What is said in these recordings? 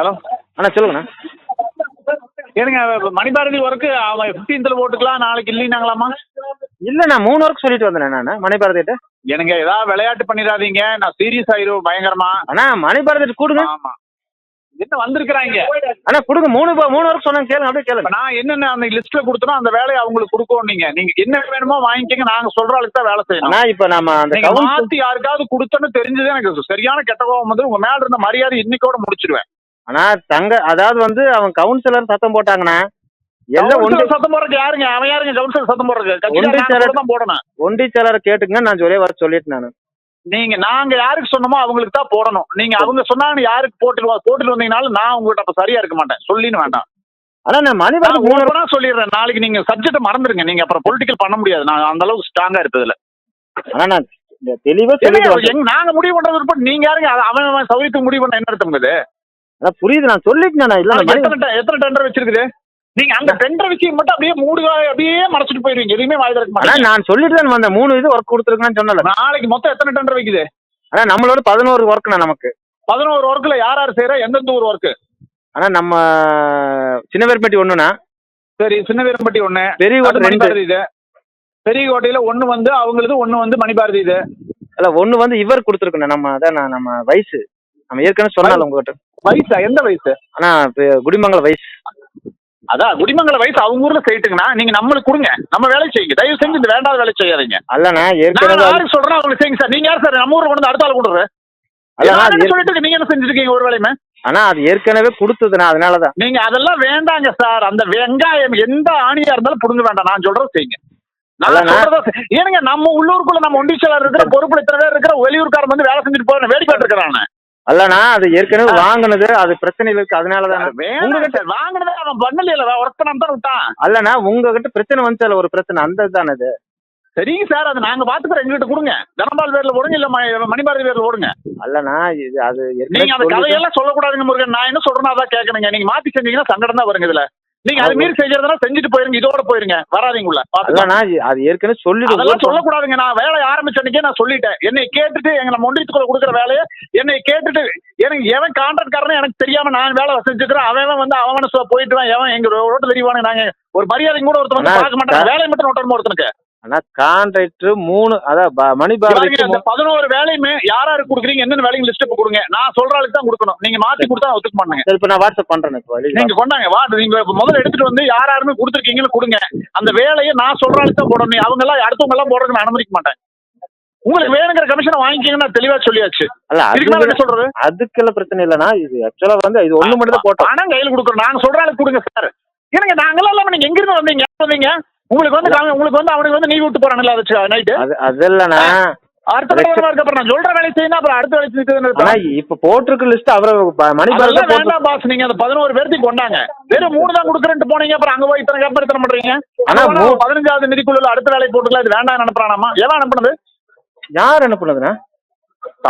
Hello. அண்ணா சொல்லுங்கண்ணா. ஏனுங்க Manibharathi work அவன் ஃபிஃப்டீன்த்தில் போட்டுக்கலாம் நாளைக்கு இல்லைனாங்களாமா இல்லைண்ணா மூணு ஒர்க் சொல்லிட்டு வந்தேன் நான் மணிபாரதிட்ட எனக்கு ஏதாவது விளையாட்டு பண்ணிடாதீங்க நான் சீரியஸ் ஆயிரும் பயங்கரமா. அண்ணா மணிபாரதிட்ட கொடுங்க. ஆமா. என்ன வந்திருக்கிறாங்க அண்ணா கொடுங்க மூணு மூணு ஒர்க் சொன்னாங்க கேளுங்க அப்படியே கேளுங்க. நான் என்னென்ன அந்த லிஸ்ட்ல கொடுத்தனோ அந்த வேலையை அவங்களுக்கு கொடுக்கணும் நீங்க. நீங்க என்ன வேணுமோ வாங்கிக்கங்க நாங்க சொல்ற அளவுக்கு தான் வேலை செய்யணும். அண்ணா இப்போ நம்ம அந்த மாத்தி யாருக்காவது கொடுத்தோன்னு தெரிஞ்சது எனக்கு சரியான கெட்ட கோபம் வந்து உங்க மேல இருந்த மரியாதை இன்னைக்கோட முடிச்சிருவேன். அண்ணா தங்க அதாவது வந்து அவன் கவுன்சிலர் சத்தம் போட்டாங்கண்ணா. எல்லாம் ஒன்றி சத்தம் போடுறதுக்கு யாருங்க? அவன் யாருங்க? கவுன்சிலர் சத்தம் கட்சியில செயலர் தான் போடணும். ஒன்றிய செயலரை கேட்டுங்க நான் ஒரே வர சொல்லிட்டு நான். நீங்க நாங்க யாருக்கு சொன்னோமோ அவங்களுக்கு தான் போடணும். நீங்க அவங்க சொன்னாங்க யாருக்கு போட்டுட்டு போட்டுட்டு வந்தீங்கனாலும் நான் உங்கள்கிட்ட அப்ப சரியா இருக்க மாட்டேன். சொல்லின்னு வேண்டாம். அண்ணா நான் மூணு ஓப்பனா சொல்லிடுறேன். நாளைக்கு நீங்க சப்ஜெக்ட் மறந்துருங்க. நீங்க அப்புறம் பொலிட்டிக்கல் பண்ண முடியாது. நான் அந்த அளவுக்கு ஸ்ட்ராங்கா இருப்பதுல நான் இந்த தெளிவா எங்க நாங்க முடிவு பண்றது நீங்க யாருங்க? அவன் சௌகரியத்துக்கு முடிவு பண்ண என்ன அர்த்தம் இது அண்ணா புரியுது நான் சொல்லிட்டேன் இல்ல எத்தனை எத்தனை டெண்டர் வச்சிருக்குது? நீங்க அங்க டெண்டர் வச்சு மட்டும் அப்படியே மூடு அப்படியே மறைச்சிட்டு போயிருவீங்க. எதுவுமே வாய் திறக்க நான் சொல்லிட்டு தான் வந்தேன். மூணு இது ஒர்க் கொடுத்துருக்கேன்னு சொன்னல நாளைக்கு மொத்தம் எத்தனை டெண்டர் வைக்குது? அண்ணா நம்மளோட பதினோரு ஒர்க்ண்ணா நமக்கு. பதினோரு ஒர்க்ல யார் யார் செய்யறா? எந்தெந்த ஊர் ஒர்க்கு அண்ணா நம்ம சின்னவேர்பட்டி ஒண்ணுண்ணா. சரி சின்ன வீரம்பட்டி ஒண்ணு. பெரிய கோட்டை ரெண்டு. இது. பெரிய கோட்டையில ஒண்ணு வந்து அவங்களது ஒண்ணு வந்து மணிபாரதி இது. இல்ல ஒண்ணு வந்து இவர் கொடுத்துருக்கணும் நம்ம அதான் நம்ம வயசு. நம்ம ஏற்கனவே சொன்னால உங்ககிட்ட. வயசா? எந்த வயசு? அண்ணா குடிமங்கல வயசு. அதான் குடிமங்கல வயசு அவங்க ஊர்ல செய்யிட்டுங்கண்ணா. நீங்க நம்மளுக்கு கொடுங்க. நம்ம வேலை செய்யுங்க. தயவு செஞ்சு இந்த வேண்டாத வேலை செய்யாதீங்க. அல்லண்ணா ஏற்கனவே யாருக்கு சொல்றேன் அவங்களுக்கு செய்யுங்க சார். நீங்க யார் சார்? நம்ம ஊர்ல கொண்டு அடுத்த ஆள் ஏற்க- சொல்லிட்டு நீங்க என்ன செஞ்சுட்டு இருக்கீங்க ஒரு வேலையுமே? அண்ணா அது ஏற்கனவே கொடுத்ததுண்ணா. அதனாலதான். நீங்க அதெல்லாம் வேண்டாங்க சார். அந்த வெங்காயம் எந்த ஆணியா இருந்தாலும் புடுங்க வேண்டாம். நான் சொல்றதை செய்யுங்க. ஏனுங்க நம்ம உள்ளூருக்குள்ள நம்ம ஒண்டிச்சலர் இருக்கிற பொறுப்புல இத்தனை பேர் இருக்கிற வெளியூர்காரன் வந்து வேலை செஞ்சுட்டு போற வேடிக்கை இருக்கிறான். அல்லண்ணா அது ஏற்கனவே வாங்குனது அது பிரச்சனை இருக்கு அதனாலதான் சார் வாங்கினதை அவன் பண்ணல பண்ணாம தான் விட்டான் அல்லண்ணா உங்ககிட்ட பிரச்சனை வந்துச்சு ஒரு பிரச்சனை அந்த தானே அது? சரிங்க சார் அது நாங்க பாத்துக்கிறோம் எங்ககிட்ட கொடுங்க. தனபால் பேர்ல போடுங்க இல்ல மணிபாரதி பேர்ல போடுங்க அல்லண்ணா இது அது நீங்க அந்த கதையெல்லாம் சொல்லக்கூடாதுங்க முருகன். நான் என்ன சொல்றேன்னு அதான் கேட்கணுங்க. நீங்க மாத்தி செஞ்சீங்கன்னா சங்கடம் தான் வருங்க இதுல. நீங்க அது மீறி செஞ்சதுனா செஞ்சுட்டு போயிருங்க இதோட போயிருங்க. வராதீங்க உள்ள அது ஏற்கனவே அதெல்லாம் சொல்லிட்டு சொல்லக்கூடாதுங்க. நான் வேலையை ஆரம்பிச்ச அன்னைக்கே நான் சொல்லிட்டேன். என்னை கேட்டுட்டு எங்க நம்ம ஒன்றியத்துக்குள்ள கொடுக்குற வேலையை என்னை கேட்டுட்டு எனக்கு எவன் கான்ட்ராக்ட்காரனே எனக்கு தெரியாம நான் வேலை செஞ்சுக்கிறேன். அவன் வந்து அவன போயிட்டு வான் எவன் எங்க ரோட்டு தெரியுவானு நாங்க ஒரு மரியாதை கூட அண்ணா, பார்க்க மாட்டாங்க வேலையை மட்டும் நோட்டணும் ஒருத்தனுக்கு. அண்ணா கான்ட்ராக்டர் மூணு அதான் இவங்க இந்த பதினோரு வேலையுமே யார் யாருக்கு கொடுக்குறீங்க? என்னென்ன வேலைங்க லிஸ்ட் இப்ப கொடுங்க. நான் சொல்ற ஆளுக்கு தான் கொடுக்கணும். நீங்க மாத்தி கொடுத்தா ஒத்துக்க மாட்டேங்க. இப்ப நான் வாட்ஸ்அப் பண்றேன் இப்போ நீங்க கொண்டாங்க. வா நீங்க முதல்ல எடுத்துட்டு வந்து யார் யாருமே கொடுத்துருக்கீங்கன்னு கொடுங்க. அந்த வேலையை நான் சொல்ற ஆளுக்கு தான் போடணும். அவங்க எல்லாம் அடுத்தவங்க எல்லாம் போடுறதுக்கு நான் அனுமதிக்க மாட்டேன். உங்களுக்கு வேணுங்கிற கமிஷனை வாங்கிக்கீங்கன்னு தெளிவா சொல்லியாச்சு. அல்ல இதுக்கு மேல அது என்ன சொல்றது? அதுக்கெல்லாம் பிரச்சனை இல்லைண்ணா. இது ஆக்சுவலா வந்து இது ஒண்ணு மட்டும் தான் போட்டோம். பணம் கையில் கொடுக்குறோம் நாங்க சொல்ற ஆளுக்கு கொடுங்க சார் எனக்கு நாங்களாம் இல்லாம நீங்க எங்க இருந்து வந்தீங்க வந்தீங்க? உங்களுக்கு வந்து உங்களுக்கு வந்து அவனுக்கு வந்து நீ விட்டு போறானுல்ல அதை நைட்டு அது அது இல்லண்ணா அடுத்த அப்புறம் நான் சொல்ற வேலை செய்யணும் அப்புறம் அடுத்த வேலை செய்யுது இப்ப போட்டிருக்க லிஸ்ட் அவரை அதெல்லாம் போட்டு வேண்டாம் பாஸ் நீங்க அந்த பதினோரு பேர்த்தையும் கொண்டாங்க. வெறும் மூணு தான் கொடுக்குறேன்ட்டு போனீங்க அப்புறம் அங்க போய் இத்தனை கேப்பர் எத்தனை பண்றீங்க? ஆனா பதினஞ்சாவது நிதிக்குள்ள அடுத்த வேலை போட்டுக்கலாம். இது வேண்டாம் அனுப்புறானாமா? எவன் அனுப்புனது? யார் அனுப்புனதுண்ணா?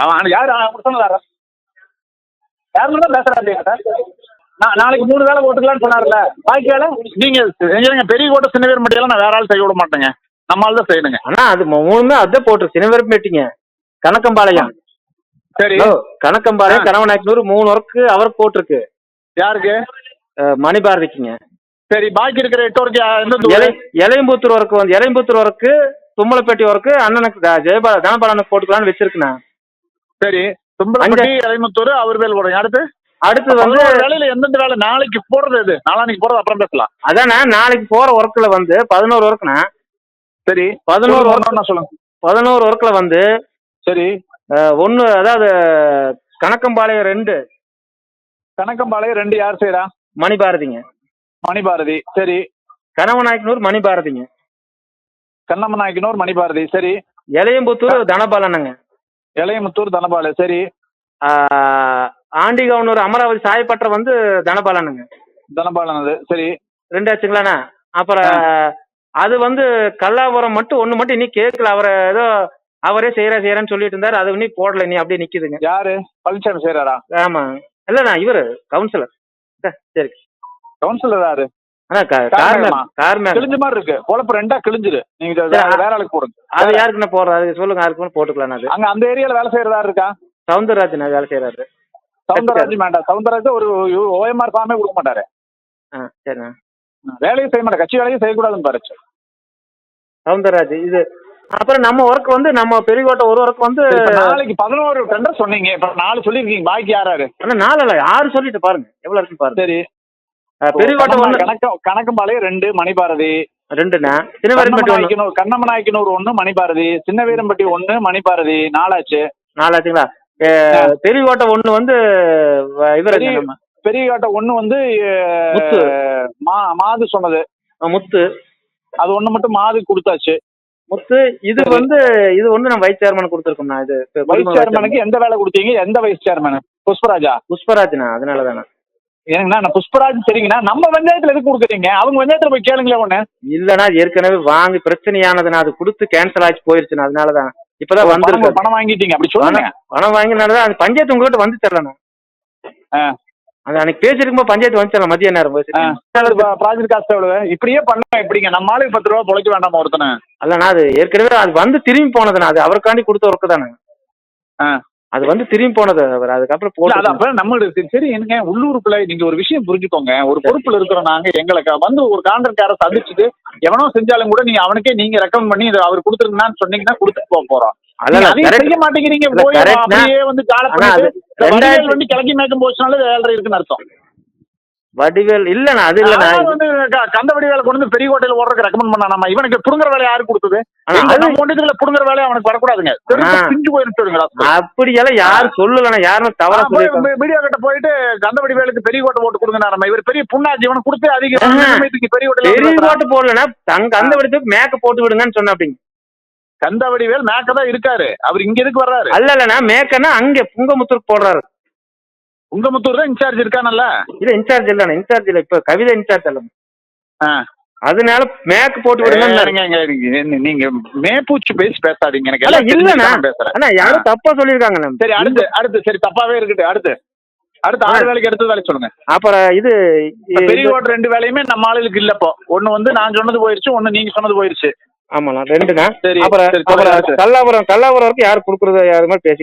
அவன் யாரு? சொன்னதாரா? யாருன்னு தான் பேசுறாரு நான் நாளைக்கு மூணு வேலை போட்டுக்கலாம்னு சொன்னார்ல. பாக்கி வேலை நீங்க செஞ்சுருங்க பெரிய கோட்டை சின்ன பேர் மட்டும் நான் வேற ஆள் செய்ய விட மாட்டேங்க. நம்ம ஆள் தான் செய்யணுங்க. அண்ணா அது மூணுமே அதான் போட்டு சினவரம் மீட்டிங்க கணக்கம்பாளையம் சரி. கணக்கம்பாளையம் ஆ. கணவனாய்க்கனூர் மூணு ஒர்க்கு அவர் போட்டிருக்கு. யாருக்கு? அஹ், மணிபாரதிக்குங்க. சரி பாக்கி இருக்கிற எட்டு வரைக்கும் எந்த இலை இலையம்புத்தூர் ஒர்க்கு வந்து இலையம்புத்தூர் ஒர்க்கு தும்மலப்பேட்டி ஒர்க்கு அண்ணனுக்கு த- ஜெயபா தனபாலனுக்கு போட்டுக்கலாம்னு வச்சிருக்குண்ணா. சரி தும்பலப்பட்டி இளைமுத்தூர் அவர் வேல் போடுங்க அடுத்து? அடுத்து வந்து வேலையில எந்தெந்த வேலை நாளைக்கு போடுறது இது நாளான்னைக்கு போறது அப்புறம் பேசலாம். அதாண்ணா நாளைக்கு போற ஒர்க்ல வந்து பதினோரு ஒர்க்குண்ணா சரி பதினோரு ஒர்க் சொல்லுங்க. பதினோரு ஒர்க்ல வந்து சரி. ஒண்ணு அதாவது கணக்கம்பாளையம் ரெண்டு. கணக்கம்பாளையம் ரெண்டு யார் செய்யறா மணிபாரதிங்க. மணிபாரதி. சரி. கணவனாய்க்கனூர் மணிபாரதிங்க. கண்ணம்ம நாயக்கனூர் மணிபாரதி. சரி. இளையம்புத்தூர் தனபாலனுங்க. இளையமுத்தூர் தனபாலு. சரி. ஆண்டிகவனூர் அமராவதி சாயப்பட்டற வந்து தனபாலனுங்க. தனபாலன் அது சரி. ரெண்டு ஆச்சுங்களாண்ணா? அப்புறம் அது வந்து கல்லாபுரம் மட்டும் ஒண்ணு மட்டும் இன்னும் கேட்கல. அவரை ஏதோ அவரே செய்யறா செய்யறேன்னு சொல்லிட்டு இருந்தாரு. அது இன்னும் போடல நீ அப்படியே நிக்குதுங்க. யாரு? பழனிசாமி செய்யறாரா ஆமா. இல்லண்ணா இவரு கவுன்சிலர். சரி. கவுன்சிலர் யாரு? கிழிஞ்ச மாதிரி இருக்கு. குழப்பம் ரெண்டா கிழிஞ்சிரு நீங்க வேற ஆளுக்கு போடுங்க. அது யாருக்குண்ணா போடுறது? சொல்லுங்க யாருக்கு போட்டுக்கலாம் அது. அங்க அந்த ஏரியால வேலை செய்யறதா இருக்கா? சவுந்தரராஜன் வேலை செய்யறாரு சவுந்தரராஜ் வேண்டாம். சவுந்தரராஜ் ஒரு ஓஎம்ஆர் ஃபார்மே கொடுக்க மாட்டாரு. ஆ சரிண்ணா. வேலையும் செய்ய மாட்டார். கட்சி வேலையும் செய்யக்கூடாதுன்னு பாரு. சவுந்தரராஜ் இது அப்புறம் நம்ம ஒர்க் வந்து நம்ம பெரியகோட்டை ஒரு ஒர்க் வந்து நாளைக்கு பதினோரு டெண்டர் சொன்னீங்க. இப்ப நாலு சொல்லிருக்கீங்க பாக்கி யாராரு அண்ணா நாலு இல்ல ஆறு சொல்லிட்டு பாருங்க. எவ்வளவு இருக்குன்னு பாருங்க. சரி. பெரியகோட்டை ஒன்று கணக்கம் கணக்கம்பாளையம் ரெண்டு மணிபாரதி ரெண்டுண்ணா. சின்னவரிப்பட்டி ஒன்று கண்ணமநாயக்கனூர் கண்ணமநாயக்கனூர் ஒண்ணு மணிபாரதி சின்ன வீரம்பட்டி ஒண்ணு மணிபாரதி நாலாச்சு. நாலாச்சுங்களா? அஹ், பெரியகோட்டை ஒன்று வந்து இவர் பெரிய- பெரிய காட்டை ஒண்ணு வந்து. மா மாது சொன்னது. முத்து. அது ஒண்ணு மட்டும் மாது கொடுத்தாச்சு. முத்து இது வந்து இது வந்து நம்ம வைஸ் சேர்மன் கொடுத்துருக்கோம்ண்ணா இது வைஸ் சேர்மனுக்கு எந்த வேலை கொடுத்தீங்க? எந்த வைஸ் சேர்மன் புஷ்பராஜா? புஷ்பராஜ்ண்ணா அதனால தானே ஏங்கண்ணா நான் புஷ்பராஜ் சரிங்கண்ணா நம்ம பஞ்சாயத்துல எதுக்கு கொடுக்குறீங்க? அவங்க பஞ்சாயத்துல போய் கேளுங்களேன் ஒண்ணு. இல்லைண்ணா ஏற்கனவே வாங்கி பிரச்சனையானதுண்ணா அது கொடுத்து கேன்சல் ஆச்சு போயிருச்சுண்ணா அதனால தான் இப்பதான் வந்திருக்கு. பணம் வாங்கிட்டீங்க. அப்படி சொல்லுங்க. பணம் வாங்கினால தான் அந்த பஞ்சாயத்து உங்ககிட்ட வந்து தரலண்ணா ஆ. அது அன்னைக்கு பேசிருக்கும்போது பஞ்சாயத்து வந்து மதிய நேரம் போய் ப்ராஜெக்ட் காஸ்ட் எவ்வளவு? இப்படியே பண்ண எப்படிங்க? நம்ம ஆளுக்கு பத்து ரூபா பொழைக்க வேண்டாமா ஒருத்தனை? அல்லண்ணா அது ஏற்கனவே அது வந்து திரும்பி போனதுண்ணா. அது அவருக்காண்டி கொடுத்த ஒர்க்கு தானே. அது வந்து திரும்பி போனது அவர். அதுக்கப்புறம் போட்டு அப்ப நம்மளுக்கு சரி என்னங்க உள்ளூருக்குள்ள நீங்க ஒரு விஷயம் புரிஞ்சுக்கோங்க. ஒரு பொறுப்புல இருக்கிறோம் நாங்க எங்களுக்கு வந்து ஒரு கான்ட்ராக்டார சந்திச்சுட்டு எவனோ செஞ்சாலும் கூட நீங்க அவனுக்கே நீங்க ரெக்கமெண்ட் பண்ணி இதை அவர் கொடுத்துருங்கன்னு சொன்னீங்கன்னா கொடுத்துட்டு போக போறோம் செய்ய மாட்டேங்கிறீங்க. போய். அப்படியே வந்து கால ஆனா அது பண்ணிட்டு இந்த ரெண்டாயிரத்தி- வடிவேல் வண்டி கிளக்கி மேய்க்கும் போச்சுனால ஏழரை இருக்குன்னு அர்த்தம். வடிவேல் இல்லண்ணா அது இல்லண்ணா. கந்த வடிவேல கொண்டு வந்து பெரிய கோட்டையில ஓடுறதுக்கு ரெக்கமெண்ட் பண்ணா நம்ம இவனுக்கு புடுங்குற வேலை யாரு கொடுத்தது? ஒன்றுக்குள்ள புடுங்குற வேலை அவனுக்கு வரக்கூடாதுங்க. பிஞ்சு போயிருச்சுங்களா அப்படியெல்லாம் யாரும் சொல்லலண்ணா யாரும் தவறா சொல்லியிருக்காங்க. மீடியா கிட்ட போயிட்டு கந்த வடிவேலுக்கு பெரிய கோட்டை ஓட்டு கொடுங்க நம்ம இவர் பெரிய புண்ணாச்சி இவனை கொடுத்து அதிக பெரிய கோட்டையில பெரிய ஓட்டு போடலண்ணா தங்க அந்த விடத்துக்கு மேக்க போட்டு விடுங்கன்னு சொன்ன அப்படிங்க கந்த வடிவேல் மேக்க தான் இருக்காரு. அவர் இங்க எதுக்கு வர்றாரு? அல்ல இல்லண்ணா மேக்கன்னா அங்க புங்கமுத்தூர் போடுறாரு. உங்கமுத்தூர் தான் இன்சார்ஜ் இருக்கானல்ல? இல்ல இன்சார்ஜ் இல்லண்ணா இன்சார்ஜ் இல்ல. இப்ப கவிதை இன்சார்ஜ் இல்ல ஆ. அதனால மேக் போட்டு ஏங்க, நீங்க- மேப்பூச்சி பேசி பேசாதீங்க. எனக்கு அல்ல, எல்லாம் இல்லண்ணா. தெரிஞ்சுட்டு நான் பேசுறேன். அண்ணா யாரும் தப்பா சொல்லியிருக்காங்க சரி அடுத்து அடுத்து சரி தப்பாவே இருக்கட்டும். அடுத்து. அடுத்து ஆறு வேலைக்கு அடுத்த வேலை சொல்லுங்க. அப்புறம் இது பெரிய ஓட்டு ரெண்டு வேலையுமே நம்ம ஆளுகளுக்கு இல்ல இப்போ. ஒண்ணு வந்து நான் சொன்னது போயிருச்சு ஒண்ணு நீங்க சொன்னது போயிருச்சு. ஆமாண்ணா ரெண்டுண்ணா. சரி அப்புறம். கல்லாபுரம் கல்லாபுரம் வரைக்கும் யார் கொடுக்குறது யாருமே பேசி